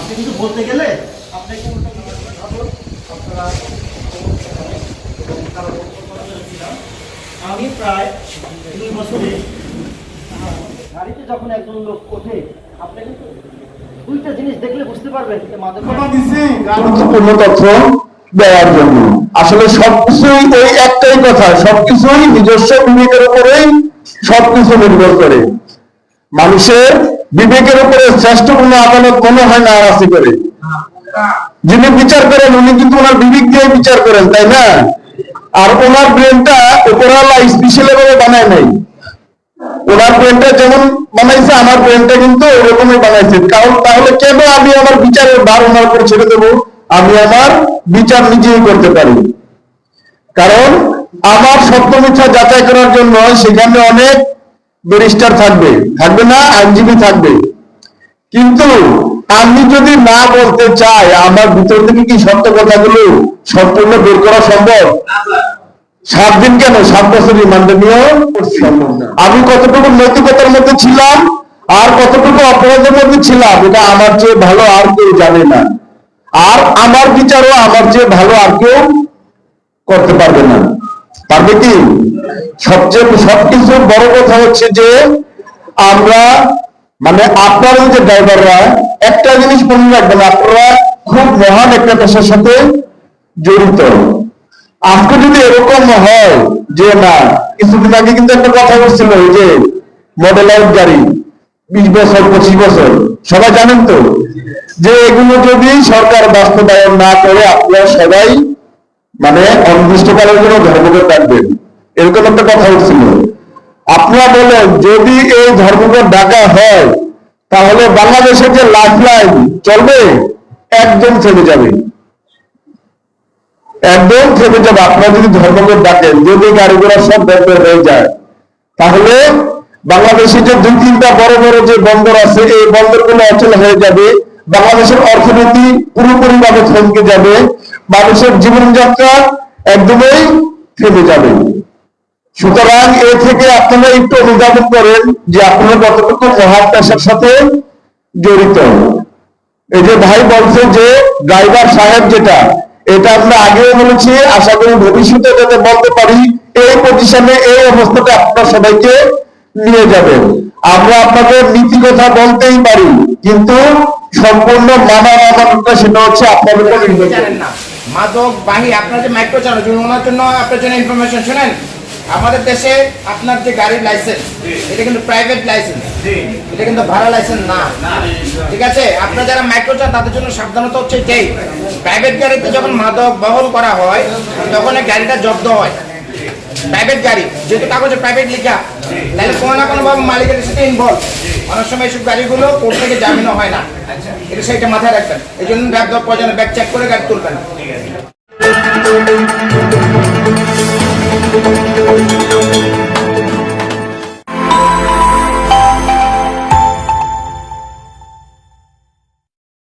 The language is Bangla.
আপনি কিন্তু বলতে গেলে? আপনাকে আপনারা। আমি প্রায় দুই বছরে গাড়িতে যখন একজন লোক ওঠে আপনি কিন্তু দুইটা জিনিস দেখলে বুঝতে পারবেন যে মাদক গুরুত্বপূর্ণ তথ্য দেওয়ার জন্য। আসলে সবকিছুই ওই একটাই কথা সবকিছুই নিজস্ব বিবেকের উপরেই সবকিছু নির্ভর করে। মানুষের বিবেকের উপরে শ্রেষ্ঠ কোনো আদালত মনে হয় না আর করে। যিনি বিচার করেন, উনি কিন্তু ওনার বিবেক দিয়ে বিচার করেন, তাই না? আর ওনার ব্রেনটা উপরওয়ালা স্পেশাল ভাবে বানায় নাই। ওনার ব্রেনটা যেমন বানাইছে, আমার ব্রেনটা কিন্তু ওরকমই বানাইছে। কারণ তাহলে কেন আমি আমার বিচারের ভার ওনার উপর ছেড়ে দেবো? আমি আমার বিচার নিজেই করতে পারি। কারণ আমার সত্য মিথ্যা যাচাই করার জন্য সেখানে অনেক ব্যারিস্টার থাকবে থাকবে না, আইনজীবী থাকবে। কিন্তু আমি যদি না বলতে চাই, আমার ভিতর থেকে কি সত্য কথাগুলো সম্পূর্ণ বের করা সম্ভব? সাত দিন কেন? সাত বছর রিমান্ডে আমি কতটুকু নৈতিকতার মধ্যে ছিলাম আর কতটুকু অপরাধের মধ্যে ছিলাম, এটা আমার চেয়ে ভালো আর কেউ জানে না। আর আমার বিচারও আমার চেয়ে ভালো আর কেউ করতে পারবে না। পারবে কি? সবচেয়ে সবকিছু বড় কথা হচ্ছে যে আমরা মানে আপনারা যে ড্রাইভাররা, একটা জিনিস মনে রাখবেন, আপনারা খুব মহান একটা পেশার সাথে জড়িত। আজকে যদি এরকম হয় যে না, কিছুদিন আগে কিন্তু একটা কথা বলছিল যে মডেল আউট গাড়ি, বিশ বছর, পঁচিশ বছর, সবাই জানেন তো? যে এগুলো যদি সরকার বাস্তবায়ন না করে, আপনারা সবাই মানে অনির্দিষ্টকালের জন্য ধর্মঘট ডাকবেন এরকম একটা কথা হচ্ছিল আপনারা বলেন, যদি এই ধর্মঘট ডাকা হয়, তাহলে বাংলাদেশের যে লাইফ লাইন চলবে, একদম থেমে যাবে। একদম থেমে যাবে। আপনারা যদি ধর্মঘট ডাকেন, যদি গাড়ি ঘোড়া সব বন্ধ হয়ে যায়, তাহলে বাংলাদেশে যে দুই তিনটা বড় বড় যে বন্দর আছে, এই বন্দরগুলো অচল হয়ে যাবে। বাংলাদেশের অর্থনীতি পুরোপুরি ভাবে থমকে যাবে। মানুষের জীবনযাত্রা একদমই থেমে যাবে সুতরাং এ থেকে আপনারা একটু অনুধাবন করেন যে আপনারা কতটুকু মহান পেশার সাথে জড়িত। এই যে ভাই বলছে যে ড্রাইভার সাহেব যেটা, এটা আমরা আগেও বলেছি, আশা করি ভবিষ্যতে যাতে বলতে পারি, এই পজিশনে এই অবস্থাতে আপনারা সবাইকে নিয়ে যাবেন। আমরা আপনাদের নীতি কথা বলতেই পারি, কিন্তু সম্পূর্ণ মানা মানাটা সেটা হচ্ছে আপনাদের উপর মাদক বাহি আপনার যে মাইক্রো চালক জন্য ওনার জন্য আপনার জন্য ইনফরমেশন শুনেন আমাদের দেশে আপনার যে গাড়ির লাইসেন্স এটা কিন্তু প্রাইভেট লাইসেন্স এটা কিন্তু ভাড়া লাইসেন্স না। ঠিক আছে? আপনার যারা মাইক্রো চান তাদের জন্য সাবধানতা হচ্ছে এটাই। প্রাইভেট গাড়িতে যখন মাদক বহন করা হয় তখন এই গাড়িটা জব্দ হয়। প্রাইভেট গাড়ি, যেহেতু কাগজে প্রাইভেট লেখা, তাহলে কোনো না কোনো ভাবে মালিকের সাথে ইনভলভ অনেক সময় এইসব গাড়িগুলো কোর্ট থেকে জামিনও হয় না। এটা সেটা মাথায় রাখবেন। এই জন্য ব্যাগ দেওয়ার প্রয়োজনে ব্যাগ চেক করে গাড়ি তুলবেন